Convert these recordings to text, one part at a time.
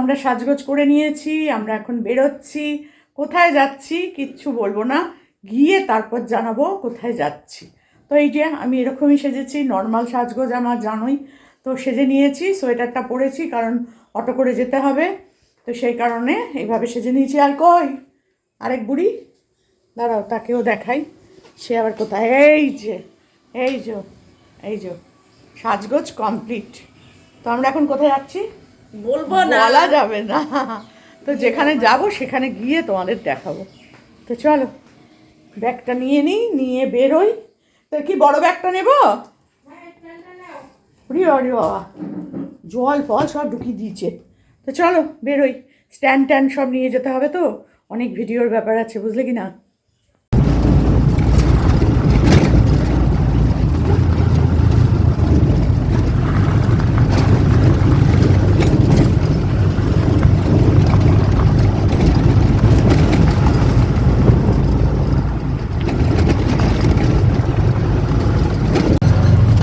আমরা সাজগোজ করে নিয়েছি, আমরা এখন বেরোচ্ছি। কোথায় যাচ্ছি কিচ্ছু বলব না। গিয়ে তারপর জানাব কোথায় যাচ্ছি। তো এই যে আমি এরকমই সেজেছি নর্মাল সাজগোজ আমার জানোই। তো সেজে নিয়েছি, সোয়েটারটা পরেছি কারণ অটো করে যেতে হবে। তো সেই কারণে এইভাবে সেজে নিয়েছি। আর কই? আরেক বুড়ি? দাঁড়াও, তাকেও দেখাই। সে আবার কোথায়? এই যে এই যে এই যে, সাজগোজ কমপ্লিট। তো আমরা এখন কোথায় যাচ্ছি? বলব না। বলা যাবে না। তো যেখানে যাব, সেখানে গিয়ে তোমাদের দেখাবো। তো চলো, ব্যাগটা নিয়ে নিই, নিয়ে বেরোই। তো কি, বড় ব্যাগটা নেব? ওরে বাবা। জল ফল সব ঢুকিয়ে দিয়েছে। তো চলো, বেরোই। স্ট্যান্ড ট্যান্ড সব নিয়ে যেতে হবে তো। অনেক ভিডিওর ব্যাপার আছে, বুঝলে কি না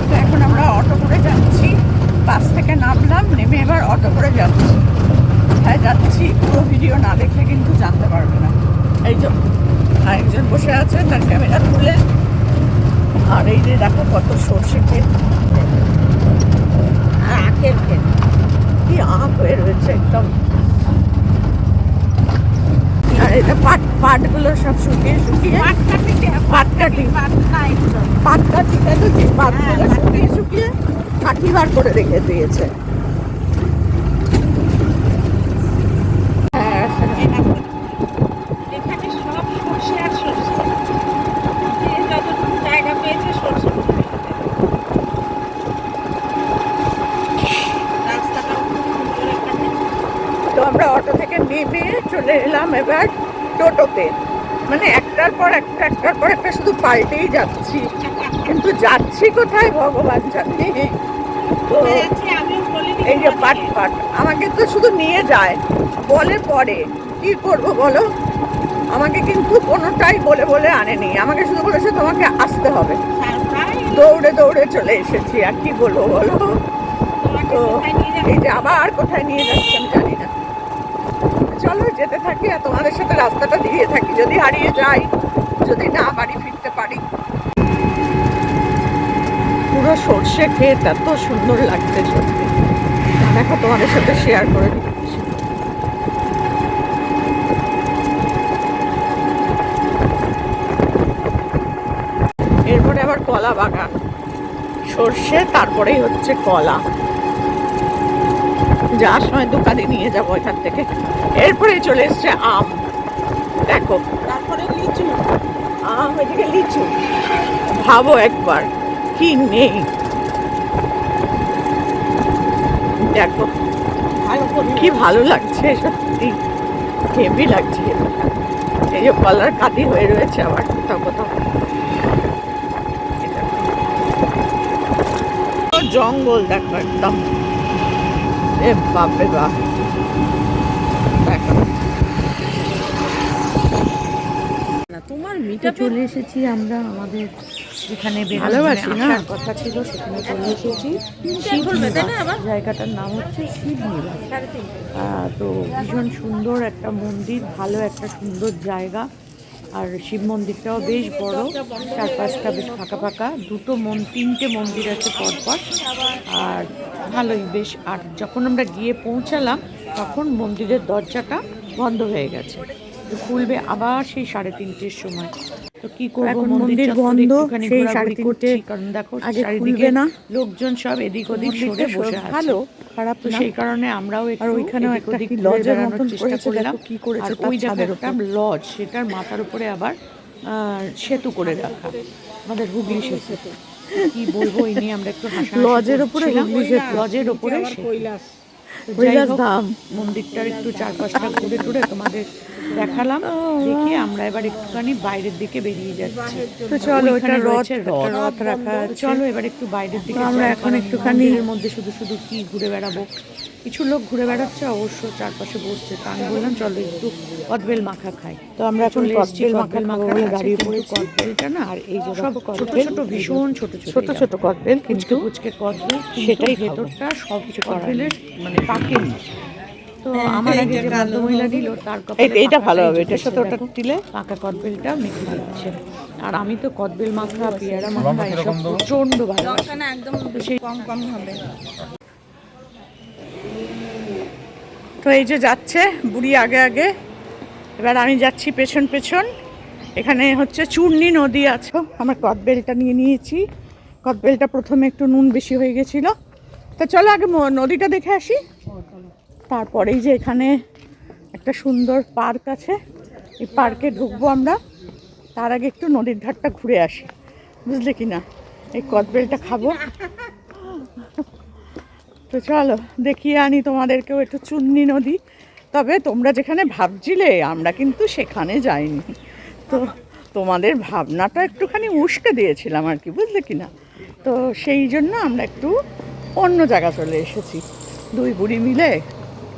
তো এখন আমরা অটো করে যাচ্ছি বাস থেকে নামলাম নেমে এবার অটো করে যাচ্ছি কোথায় যাচ্ছি পুরো ভিডিও না দেখলে কিন্তু জানতে পারবে না আরেকজন বসে আছে তার ক্যামেরা তুলে। আর এই যে দেখো কত সর্ষে ক্ষেত। আর আখের ক্ষেত। কি আঁক হয়ে রয়েছে একদম। আর এটা পাট পাটগুলো সব শুকিয়ে শুকিয়ে পাট কাটি পাট কাটি কেন যে পাটগুলো শুকিয়ে শুকিয়ে কাঠি বার করে রেখে দিয়েছে হ্যাঁ এখানে সব সর্ষে আর সর্ষে যে যতটুকু জায়গা পেয়েছে সর্ষে রাস্তাটাও খুব সুন্দর এখানে তো আমরা অটো থেকে নেমে চলে এলাম এবার টোটোতে। মানে একটার পর একটা একটার পর একটা শুধু পাল্টেই যাচ্ছি। কিন্তু যাচ্ছি কোথায় ভগবান জানে? তো বলিনি এই যে পাট পাট আমাকে তো শুধু নিয়ে যায় বলে পরে। কি করব বলো? আমাকে কিন্তু কোনোটাই বলে বলে আনেনি। আমাকে শুধু বলেছে তোমাকে আসতে হবে। দৌড়ে দৌড়ে চলে এসেছি আর কি বলব বলো? তো এই যে আবার কোথায় নিয়ে যাচ্ছে আমি চলো যেতে থাকি আর তোমাদের সাথে রাস্তাটা দিয়ে থাকি। যদি হারিয়ে যাই, যদি না বাড়ি ফিরতে পারি। পুরো সর্ষে ক্ষেত এত সুন্দর লাগছে সত্যি। দেখো তোমাদের সাথে শেয়ার করে দিচ্ছি এরপরে আবার কলা বাগান। সর্ষে, তারপরেই হচ্ছে কলা। যাওয়ার সময় দোকানে নিয়ে যাব এখান থেকে। এরপরে চলে এসছে আম। দেখো তারপরে লিচু। আম এদিকে লিচু। ভাবো একবার কি নেই। দেখো কি ভালো লাগছে সত্যি। হেভি লাগছে। এই যে কলার কাতি হয়ে রয়েছে আবার কোথাও কোথাও। জঙ্গল দেখো একদম। এ বাপরে বাপ দেখো না তোমার তো চলে এসেছি আমরা আমাদের যেখানে ভালোবাসি না? কথা ছিল সেখানে চলে এসেছি। জায়গাটার নাম হচ্ছে শিবনিবাস সাড়ে আহ, তো ভীষণ সুন্দর একটা মন্দির ভালো একটা সুন্দর জায়গা। আর শিব মন্দিরটাও বেশ বড় চারপাশটা বেশ ফাঁকা ফাঁকা। দুটো মন তিনটে মন্দির আছে পরপর। আর ভালোই বেশ। আর যখন আমরা গিয়ে পৌঁছালাম তখন মন্দিরের দরজাটা বন্ধ হয়ে গেছে। খুলবে আবার সেই সাড়ে তিনটের সময়। তো কি করব? মন্দির বন্ধ, সেই সাড়ে তিনটে কারণ দেখো চারিদিকে না। লোকজন সব এদিক ওদিক সরে বসে ভালো খারাপ তো সেই কারণে আমরাও আর ওইখানেও একটা লজের মতন চেষ্টা করলাম। কি করেছে ওই একটা লজ সেটার মাথার উপরে আবার আহ, সেতু করে রাখা। আমাদের হুগলি সেতু। কি বলব এই নিয়ে আমরা একটু হাসা লজের উপরে লজের উপরে কৈলাস। মন্দিরটার একটু চারপাশটা ঘুরে টুরে তোমাদের দেখালাম। দেখে আমরা এবার একটুখানি বাইরের দিকে বেরিয়ে যাচ্ছি। তো চলো এটা রথ রথ। রাখা চলো এবার একটু বাইরের দিকে আমরা এখন একটুখানি- মধ্যে শুধু শুধু কি ঘুরে বেড়াবো? কিছু লোক ঘুরে বেড়াচ্ছে অবশ্য চারপাশে বসছে। তা আমি বললাম চলো একটু কদবেল মাখা খাই। তো আমরা এখন কদবেল মাখা মাখা বলে দাঁড়িয়ে পড়েছি। কদবেলটা না আর এই যে সব ছোট ছোট ভীষণ ছোট ছোট ছোট ছোট কদবেল কিন্তু পুচকে কদবেল সেটাই ভেতরটা সব কিছু কদবেলের মানে পাকেনি তো আমার আগে যে ভদ্রমহিলা দিল তার কপালে এইটা ভালো হবে, জুটেছে সাথে ওটা দিলে। পাকা কদবেলটা মেখে দিচ্ছে। আর আমি তো কদবেল মাখা পেয়ারা মাখা এসব প্রচণ্ড ভালো একদম কম কম হবে। তো এই যে যাচ্ছে বুড়ি আগে আগে। এবার আমি যাচ্ছি পেছন পেছন। এখানে হচ্ছে চূর্ণি নদী আছে। আমার কদবেলটা নিয়ে নিয়েছি। কদবেলটা প্রথমে একটু নুন বেশি হয়ে গেছিল। তা চলো আগে নদীটা দেখে আসি। তারপরেই যে এখানে একটা সুন্দর পার্ক আছে। এই পার্কে ঢুকবো আমরা। তার আগে একটু নদীর ধারটা ঘুরে আসি। বুঝলে কি না এই কদবেলটা খাব। তো চলো, দেখিয়ে আনি তোমাদেরকেও একটু চুন্নি নদী। তবে তোমরা যেখানে ভাবছিলে, আমরা কিন্তু সেখানে যাইনি। তো তোমাদের ভাবনাটা একটুখানি উস্কে দিয়েছিলাম আর কি, বুঝলে কি না? তো সেই জন্য আমরা একটু অন্য জায়গা চলে এসেছি। দুই বুড়ি মিলে,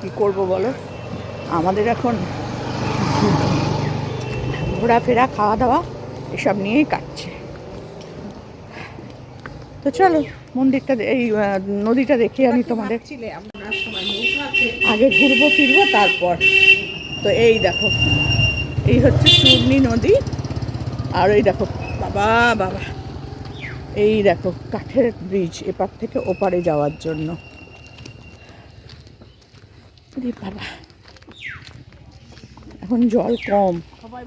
কি করব বলো? আমাদের এখন ঘোরাফেরা, খাওয়া দাওয়া, এসব নিয়েই কাটছে। তো চলো মন্দিরটা এই নদীটা দেখে আমি তোমাদের। আগে ঘুরবো ফিরবো তারপর। তো এই দেখো এই হচ্ছে চূর্ণি নদী আর এই দেখো বাবা বাবা। এই দেখো কাঠের ব্রিজ এপার থেকে ওপারে যাওয়ার জন্য। বাবা এখন জল কম। সবাই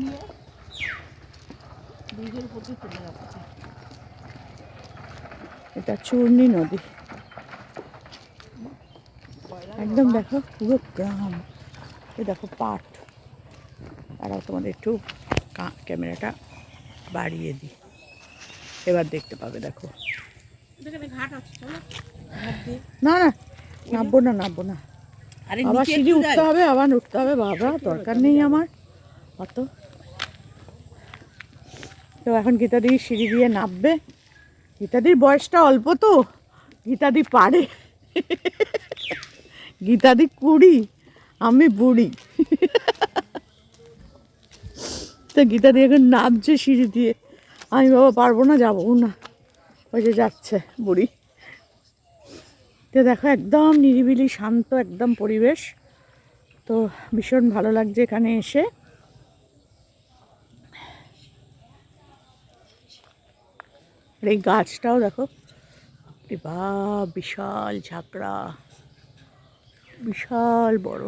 নিয়ে ব্রিজের প্রতি চলে যাচ্ছে। এটা চূর্ণি নদী। একদম দেখো পুরো গ্রাম। এই দেখো পাট আর তোমাদের একটু ক্যামেরাটা বাড়িয়ে দিই। এবার দেখতে পাবে দেখো। না না নামবো না নামবো না। আবার সিঁড়ি উঠতে হবে আবার উঠতে হবে বাবা দরকার নেই আমার। অত। তো এখন গীতাদি সিঁড়ি দিয়ে নামবে। গীতাদির বয়সটা অল্প তো। গীতাদি পারে। গীতাদি কুড়ি, আমি বুড়ি। তো গীতাদি এখন নামছে সিঁড়ি দিয়ে। আমি বাবা পারব না, যাব না। ওই যে যাচ্ছে বুড়ি। তো দেখো, একদম নিরিবিলি, শান্ত একদম পরিবেশ। তো ভীষণ ভালো লাগছে এখানে এসে। আর এই গাছটাও দেখো বিশাল ঝাঁকড়া বিশাল বড়।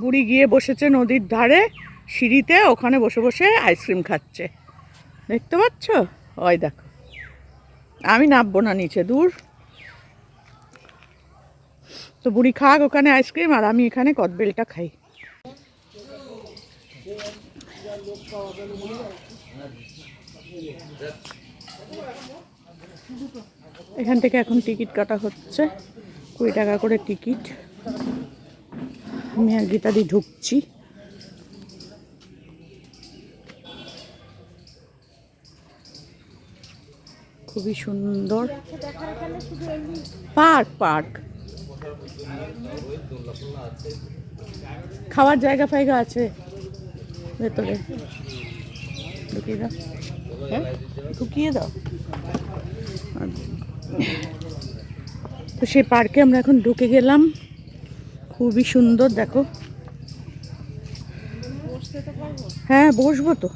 বুড়ি গিয়ে বসেছে নদীর ধারে, সিঁড়িতে, ওখানে বসে বসে আইসক্রিম খাচ্ছে। দেখতে পাচ্ছ? ওই দেখো। আমি নামবো না নিচে, দূর। তো বুড়ি খাক ওখানে আইসক্রিম, আর আমি এখানে কদবেলটা খাই। এখান থেকে এখন টিকিট কাটা হচ্ছে, কুড়ি টাকা করে টিকিট। আমি আর গীতাদি ঢুকছি। খুবই সুন্দর। Park park. খাওয়ার জায়গা ফায়গা আছে। ভেতরে। ঢুকিয়ে দাও। হ্যাঁ? ঢুকিয়ে দাও। তো সেই পার্কে আমরা এখন ঢুকে গেলাম। খুবই সুন্দর, দেখো। হ্যাঁ বসবো তো।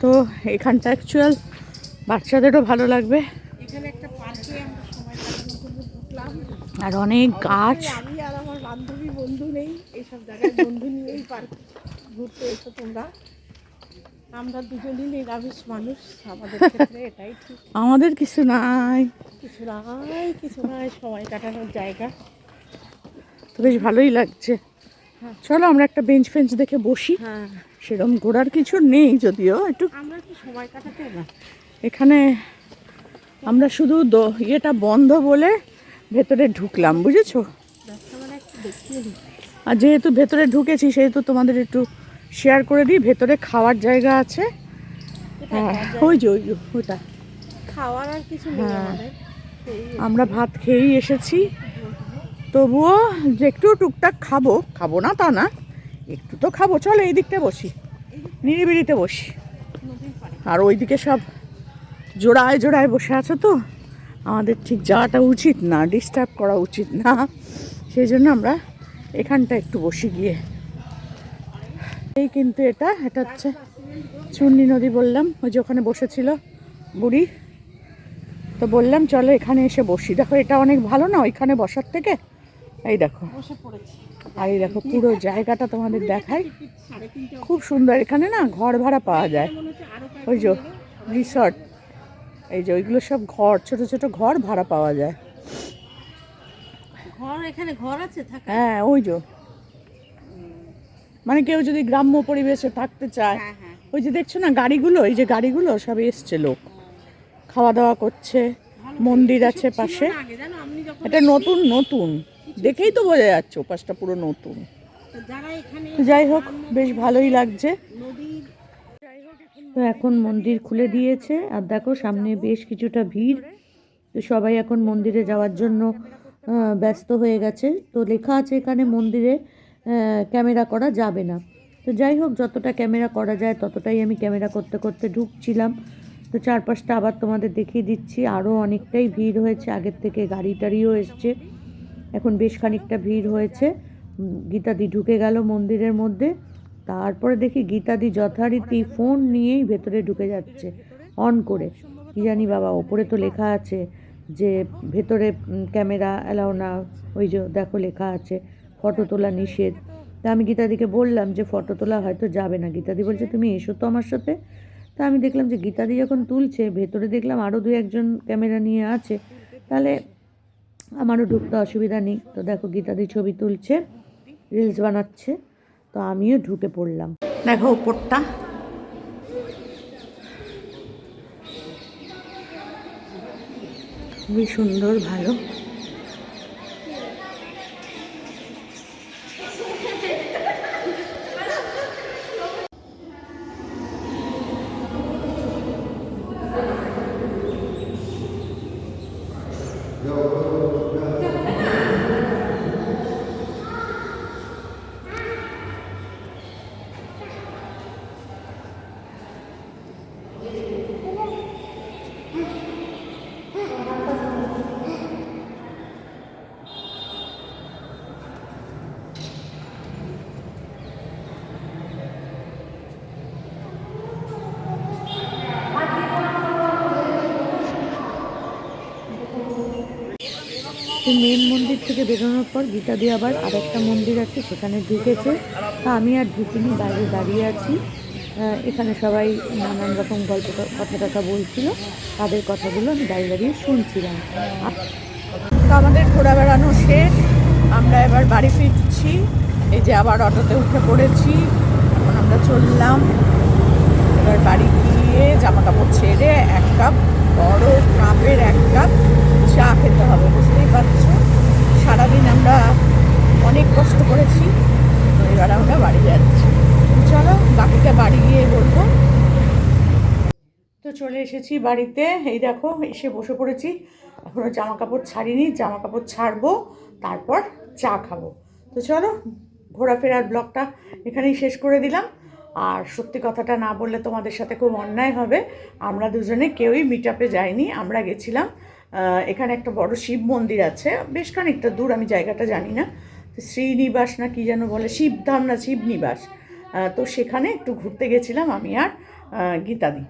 তো এখানটা অ্যাকচুয়াল বাচ্চাদেরও ভালো লাগবে। আর অনেক গাছ। বান্ধবী বন্ধু নেই, এইসব জায়গায় বন্ধু নিয়েই পার্ক। ঘুরতে এসো তোমরা। আমরা দুজনই নিরামিষ মানুষ আমাদের ক্ষেত্রে এটাই ঠিক। আমাদের কিছু নাই। কিছু নাই কিছু নাই সময় কাটানোর জায়গা। তো বেশ ভালোই লাগছে। চলো আমরা একটা বেঞ্চ ফেঞ্চ দেখে বসি। হ্যাঁ। সেরকম ঘোরার কিছু নেই যদিও একটু আমরা কি সময় কাটাতে না এখানে আমরা শুধু ইয়েটা বন্ধ বলে ভেতরে ঢুকলাম বুঝেছ? মানে আর যেহেতু ভেতরে ঢুকেছি সেহেতু তোমাদের একটু শেয়ার করে দিই ভেতরে খাওয়ার জায়গা আছে। হ্যাঁ ওই যে ওই ওটা। খাওয়ার আর কিছু নেই হ্যাঁ। আমাদের। আমরা ভাত খেয়েই এসেছি। তবুও যে একটু টুকটাক খাব খাব না তা না একটু তো খাব। চলো এই দিকটা বসি নিরিবিলিতে বসি। আর ওইদিকে সব জোড়ায় জোড়ায় বসে আছে তো? আমাদের ঠিক যাওয়াটা উচিত না ডিস্টার্ব করা উচিত না। সেই জন্য আমরা এখানটা একটু বসে গিয়ে। এই কিন্তু এটা এটা হচ্ছে চুন্নি নদী বললাম ওই যে ওখানে বসেছিল বুড়ি। তো বললাম চলো এখানে এসে বসি। দেখো এটা অনেক ভালো না ওইখানে বসার থেকে? এই দেখো। আর এই দেখো পুরো জায়গাটা তোমাদের দেখাই। খুব সুন্দর এখানে না ঘর ভাড়া পাওয়া যায়। ওই যে রিসর্ট এই যে ওইগুলো সব ঘর ছোট ছোট ঘর ভাড়া পাওয়া যায়। ঘর এখানে ঘর আছে হ্যাঁ ওই যে। মানে কেউ যদি গ্রাম্য পরিবেশে থাকতে চায় হ্যাঁ হ্যাঁ ওই যে দেখছ না গাড়িগুলো এই যে গাড়িগুলো সব এসছে লোক। খাওয়া দাওয়া করছে মন্দির আছে পাশে। এটা নতুন নতুন। দেখেই তো বোঝা যাচ্ছে ওপাশটা পুরো নতুন। যাই হোক বেশ ভালোই লাগছে। তো এখন মন্দির খুলে দিয়েছে আর দেখো সামনে বেশ কিছুটা ভিড়। তো সবাই এখন মন্দিরে যাওয়ার জন্য ব্যস্ত হয়ে গেছে। তো লেখা আছে এখানে মন্দিরে ক্যামেরা করা যাবে না। তো যাই হোক, যতটা ক্যামেরা করা যায় ততটাই আমি ক্যামেরা করতে করতে ঢুকছিলাম। তো চারপাশটা আবার তোমাদের দেখিয়ে দিচ্ছি। আরও অনেকটাই ভিড় হয়েছে। আগের থেকে গাড়ি টাড়িও এসছে। এখন বেশ খানিকটা ভিড় হয়েছে। গীতাদি ঢুকে গেল মন্দিরের মধ্যে। তারপরে দেখি গীতাদি যথারীতি ফোন নিয়েই ভেতরে ঢুকে যাচ্ছে, অন করে। কি জানি বাবা, ওপরে তো লেখা আছে যে ভেতরে ক্যামেরা অ্যালাউ না। ওই যে দেখো লেখা আছে। ফটো তোলা নিষেধ। তা আমি গীতাদিকে বললাম যে ফটো তোলা হয়তো যাবে না। গীতাদি বলছে তুমি এসো তো আমার সাথে। তা আমি দেখলাম যে গীতাদি যখন তুলছে ভেতরে দেখলাম আরও দু একজন ক্যামেরা নিয়ে আছে। তাহলে আমারও ঢুকতে অসুবিধা নেই। তো দেখো গীতাদি ছবি তুলছে রিলস বানাচ্ছে। তো আমিও ঢুকে পড়লাম। দেখো উপরটা। খুবই সুন্দর ভালো। তো মেন মন্দির থেকে বেরোনোর পর গীতা দিয়ে আবার আরেকটা মন্দির আছে, সেখানে ঢুকেছে। তা আমি আর ঢুকিনি, বাইরে দাঁড়িয়ে আছি। এখানে সবাই নানান রকম গল্প কথা টথা বলছিল। তাদের কথাগুলো আমি দাঁড়িয়ে দাঁড়িয়ে শুনছিলাম। তো আমাদের ঘোরা বেড়ানো শেষ। আমরা এবার বাড়ি ফিরছি। এই যে আবার অটোতে উঠে পড়েছি। এখন আমরা চললাম। এবার বাড়ি গিয়ে জামা কাপড় ছেড়ে এক কাপ বড় কাপের এক কাপ চা খেতে হবে, বুঝতেই পারছ? সারাদিন আমরা অনেক কষ্ট করেছি, তো এবার আমরা বাড়ি যাচ্ছি। চলো, বাকিটা বাড়ি গিয়ে বলব। তো চলে এসেছি বাড়িতে। এই দেখো, এসে বসে পড়েছি। এখনও জামা কাপড় ছাড়িনি জামা কাপড় ছাড়বো, তারপর চা খাব। তো চলো, ঘোরাফেরার ব্লগটা এখানেই শেষ করে দিলাম। আর সত্যি কথাটা না বললে তোমাদের সাথে খুব অন্যায় হবে। আমরা দুজনে কেউই মিট আপে যাইনি, আমরা গেছিলাম এখানে একটা বড় শিব মন্দির আছে, বেশ খানিকটা দূর, আমি জায়গাটা জানি না। শ্রীনিবাস না কি যেন বলে, শিবধাম না শিবনিবাস। তো সেখানে একটু ঘুরতে গেছিলাম আমি আর গীতাদি।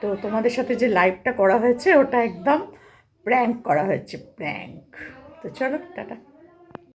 তো তোমাদের সাথে যে লাইভটা করা হয়েছে, ওটা একদম প্র্যাঙ্ক করা হয়েছে প্র্যাঙ্ক তো চলো, টাটা।